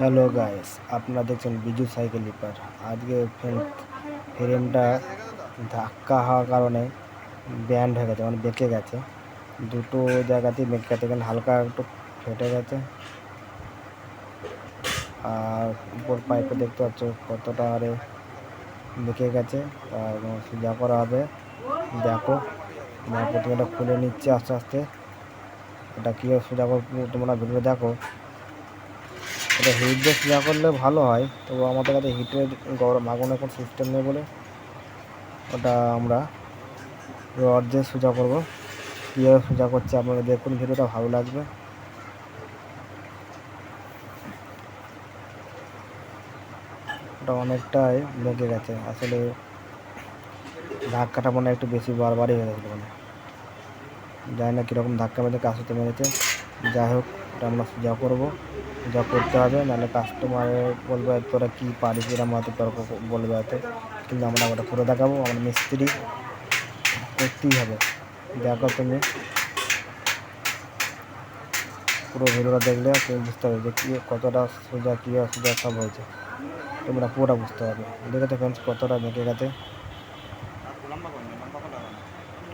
Hello guys আপনারা দেখছেন বিজু সাইকেল রিপার আজকে ফ্রেম ফ্রেমটা ধাক্কা হওয়ার কারণে ব্যান্ড হয়ে গেছে মানে বেঁকে গেছে। দুটো জায়গাতেই বেঁকে গেছে, এখানে হালকা একটু ফেটে গেছে। আর উপর পাইপে দেখতে পাচ্ছ কতটা আরে বেঁকে গেছে। আর সোজা করা হবে। দেখো প্রথমে এটা খুলে নিচ্ছে আস্তে আস্তে। এটা কীভাবে সোজা করব তোমরা ভিডিও দেখো। এটা হিট দিয়ে সোজা করলে ভালো হয়। তবু আমাদের কাছে হিটের গরম আগুনের কোনো সিস্টেম নেই বলে ওটা আমরা রড দিয়ে সোজা করব। কীভাবে সোজা করছে আপনারা দেখুন, ভিডিওটা ভালো লাগবে। ওটা অনেকটাই লেগে গেছে। আসলে ধাক্কাটা মনে একটু বেশি বারবারই হয়ে গেছিল মানে জানি না কীরকম ধাক্কা মেরে কাস্টতে মেরেছে। যাই হোক, এটা আমরা সোজা করব, যা করতে হবে, নাহলে কাস্টমার বলবে, তোরা কী পারিস? এরম হয়তো তর্ক বলবে হয়তো কিন্তু আমরা ওটা করে দেখাবো, আমরা মিস্ত্রি করতেই হবে। দেখো তুমি। পুরো ভিডিওটা দেখলে তুমি বুঝতে পারবে যে কী, কতটা সোজা, কী অসুবিধা সব হয়েছে। তোমরা পুরোটা বুঝতে পারবে। দেখেছ ফ্রেন্ডস কতটা বেঁকে গেছে।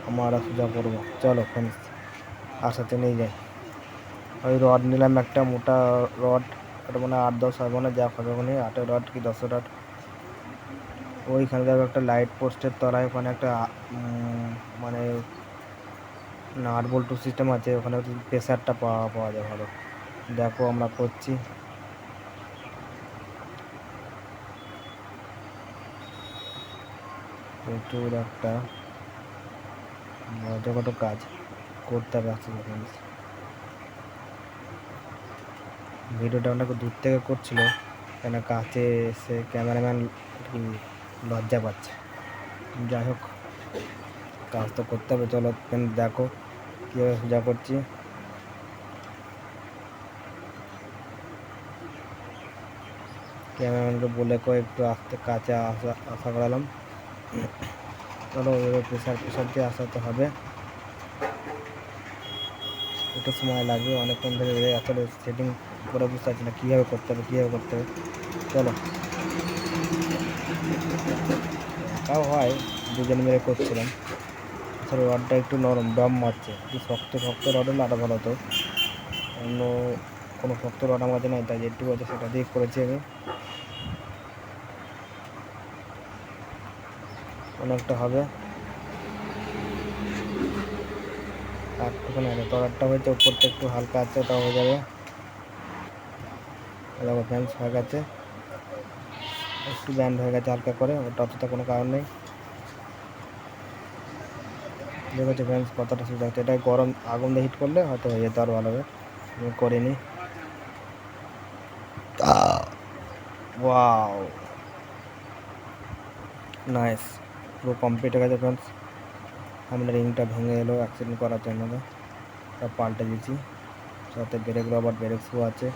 আমরা সোজা করব। চলো ফ্রেন্ডস আসাতে নিয়ে যাই। ওই রড নিলাম একটা মোটা রড, ওটা মানে আট, দশ হবে না যা হবে ওখানে আটের রড কি দশের রড। ওইখানে দেখো একটা লাইট পোস্টের তলায় ওখানে একটা মানে নাট বল্টু সিস্টেম আছে, ওখানে প্রেশারটা পাওয়া পাওয়া যায় ভালো। দেখো আমরা করছি। প্রচুর একটা মজাগত কাজ, করতে হবে আসছে ফ্রেন্ডস ভিডিওটা অনেক দূর থেকে করছিল, কেন কাছে এসে ক্যামেরাম্যান লজ্জা পাচ্ছে। যাই হোক, কাজ তো করতে হবে, চলো দেখো কীভাবে সোজা করছি। ক্যামেরাম্যানকে বলে কো একটু আসতে কাছে আসা আশা করালাম। চলো এবার প্রেশার প্রেশার দিয়ে আসাতে হবে। একটু সময় লাগবে অনেকক্ষণ ধরে আসলে সেটিং করে বুঝতে পারছি না, কীভাবে করতে হবে, কীভাবে করতে হবে? চলো। তাও হয়, দুজন মিলে করছিলাম। আসলে রডটা একটু নরম দম মারছে। একটু শক্ত শক্ত রড হলে আরও ভালো হতো। অন্য কোনো শক্ত রড কাছে নেই, তাই যেটুকু আছে সেটা দিয়ে করেছি আমি। অনেকটা হবে। আর একটুখানি আছে তলারটা হয়েছে উপরটা একটু হালকা আছে ওটা হয়ে যাবে। দেখো ফ্যান্স হয়ে গেছে। একটু ব্যান্ড হয়ে গেছে হালকা করে, ওটা অতটা কোনো কারণ নেই। দেখেছ ফ্যান্স কতটা সুবিধা হচ্ছে। এটা গরম, আগুন দিয়ে হিট করলে হয়তো হয়ে যেত আরও ভালো হবে। আমি করিনি। ওয়াও নাইস পুরো কমপ্লিট হয়ে গেছে ফ্রেন্ডস আমরা রিংটা ভেঙে এলো অ্যাক্সিডেন্ট করার জন্য। সব পাল্টে দিয়েছি। সাথে ব্রেক রবার ব্রেক শু আছে।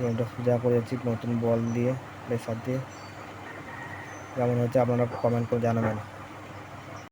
রিংটা সোজা করে যাচ্ছি নতুন বল দিয়ে প্লেসার দিয়ে। কেমন হচ্ছে আপনারা কমেন্ট করে জানাবেন।